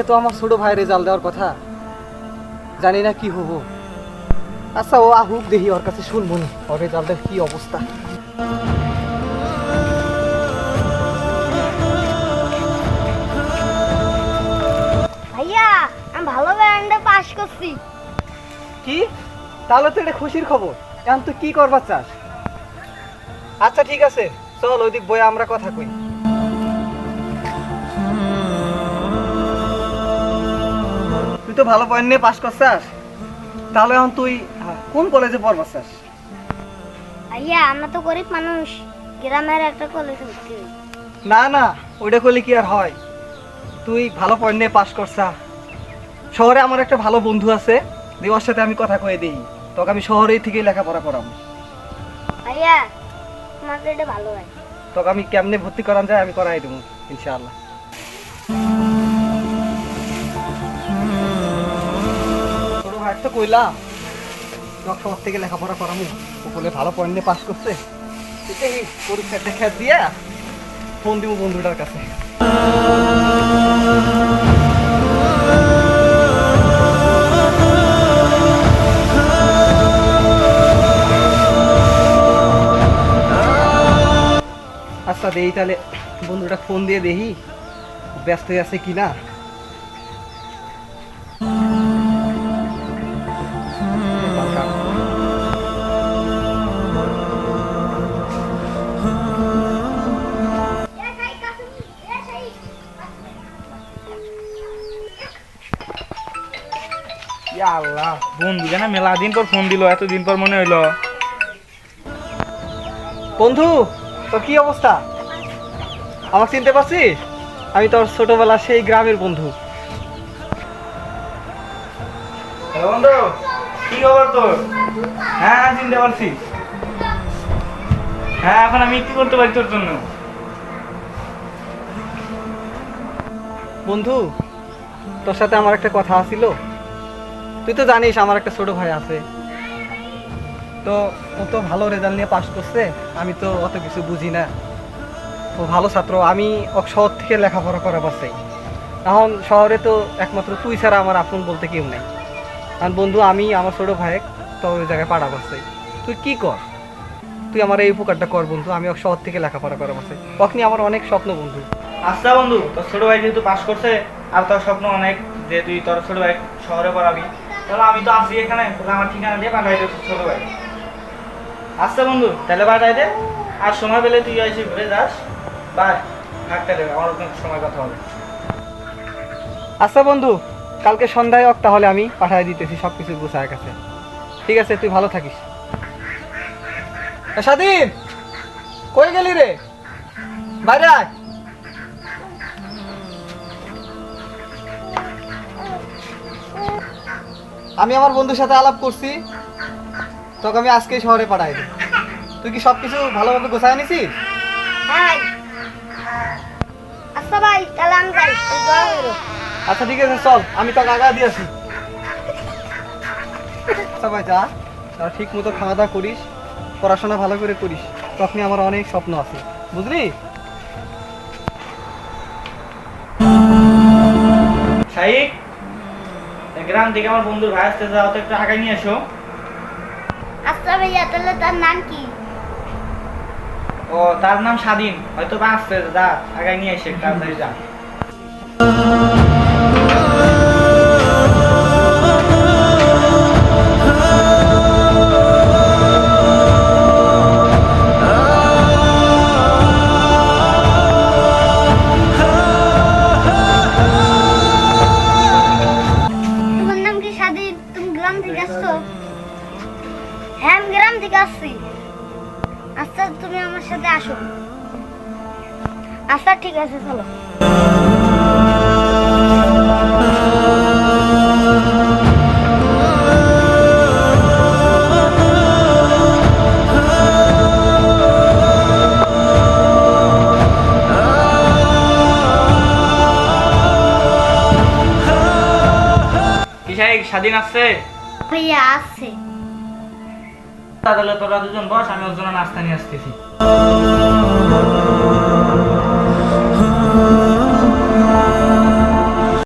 কালকে তো আমার ছোট ভাই রেজাল্ট দেওয়ার কথা। জানি না কি হব। আচ্ছা ও আহুক দেখি ওর কাছে শুনব নি। ওর রেজাল্টের কি অবস্থা। ভাইয়া আমি ভালো ব্যান্ডে পাস করছি। কি? তাহলে তো এটা খুশির খবর। এখন তুই কি করবার চাস? আচ্ছা ঠিক আছে। চল ওইদিক বয়ে আমরা কথা কই। তুই তো ভালো পয়েন্ট নিয়ে পাস করছাস। তাহলে এখন তুই কোন কলেজে পড়বার চাস ভাইয়া আমরা তো গরিব মানুষ। গ্রামের একটা কলেজে ভর্তি না না ওইটা করলে কি আর হয়? তুই ভালো পয়েন্ট নিয়ে পাস করছা। শহরে আমার একটা ভালো বন্ধু আছে যে ওর সাথে আমি কথা কয়ে দিই। তোকে আমি শহরেই থেকেই লেখাপড়া করাবো আইয়া তোমার এটা ভালো হয়। তোকে আমি কেমনে ভর্তি করান যায় আমি করাই দেবো ইনশাআল্লাহ। তো কইলাম। শহর থেকে লেখাপড়া করামু। বলে ভালো পয়েন্ট নিয়ে পাস করছে। এটাই পরীক্ষা দেখা দিয়া ফোন দিব বন্ধুটার কাছে। আচ্ছা দেই তাহলে বন্ধুটা ফোন দিয়ে দেখি, ব্যস্ত আছে কিনা। ইয়া আল্লাহ বন্ধু জানা মেলা দিন পর ফোন দিল এতদিন পর মনে হইল। বন্ধু তোর কি অবস্থা? আমার চিনতে পারছিস? আমি তোর ছোটবেলা সেই গ্রামের বন্ধু। বন্ধু কি খবর তোর? হ্যাঁ হ্যাঁ চিনতে পারছি। হ্যাঁ এখন আমি কি করতে পারি তোর জন্য। বন্ধু তোর সাথে আমার একটা কথা ছিল তুই তো জানিস আমার একটা ছোট ভাই আছে। তো ও তো ভালো রেজাল্ট নিয়ে পাস করছে, আমি তো অত কিছু বুঝি না। ও ভালো ছাত্র, আমি শহর থেকে লেখাপড়া করাবার চাই। এখন শহরে তো একমাত্র তুই ছাড়া আমার আপন বলতে কেউ নেই। কারণ বন্ধু, আমি আমার ছোট ভাই তো ওই জায়গায় পাঠাবার চাই। তুই কি কর? তুই আমার এই উপকারটা কর বন্ধু, আমি শহর থেকে লেখাপড়া করাবার চাই। ওখানে আমার অনেক স্বপ্ন বন্ধু। আচ্ছা বন্ধু, তোর ছোট ভাই যেহেতু পাশ করছে, আর তোর স্বপ্ন অনেক যে তুই তোর ছোট ভাই শহরে পড়াবি তাহলে আমি তো আছি এখানে, তাহলে আমার ঠিকানা দিয়ে পাঠাই দে ছোট ভাই। আচ্ছা বন্ধু, তাহলে পাঠাই দে। আর সময় পেলে তুই এসে ঘুরে যাস। বাই থাকতে দেবে, আমার সময় কথা হবে। আচ্ছা বন্ধু, কালকে সন্ধ্যায় হোক তাহলে আমি পাঠিয়ে দিতেছি সব কিছু গুছায় কাছে। ঠিক আছে, তুই ভালো থাকিস। স্বাধীন কই গেলি রে? বাইরে আয়। আমি আমার বন্ধুর সাথে আলাপ করছি। তোকে আমি আজকে শহরে পাঠাই দিই তুই কি সবকিছু ভালোভাবে গোছায় নিছিস? হ্যাঁ। ভাই আচ্ছা ভাই তাহলে আমি যাই। আচ্ছা ঠিক আছে চল। আমি তোকে আগা দিয়েছি আচ্ছা ভাই যা। তারা ঠিক মতো খাওয়া দাওয়া করিস। পড়াশোনা ভালো করে করিস। তখনই আমার অনেক স্বপ্ন আছে। বুঝলি? শাহিক এই গ্রাম থেকে আমার বন্ধুর ভাই আসতে যাও তো একটু আগে নিয়ে এসো। আচ্ছা ভাইয়া তাহলে তার নাম কি? ও তার নাম স্বাধীন। হয়তো বা আসতে যা আগে নিয়ে এসে তাড়াতাড়ি যা। আচ্ছা তুমি আমার সাথে আসো। আচ্ছা ঠিক আছে চলো। স্বাধীন আসছে ভাইয়া আসছে তাহলে তোরা দুজন বস আমি ওর জন্য নাস্তা নিয়ে আসতেছি।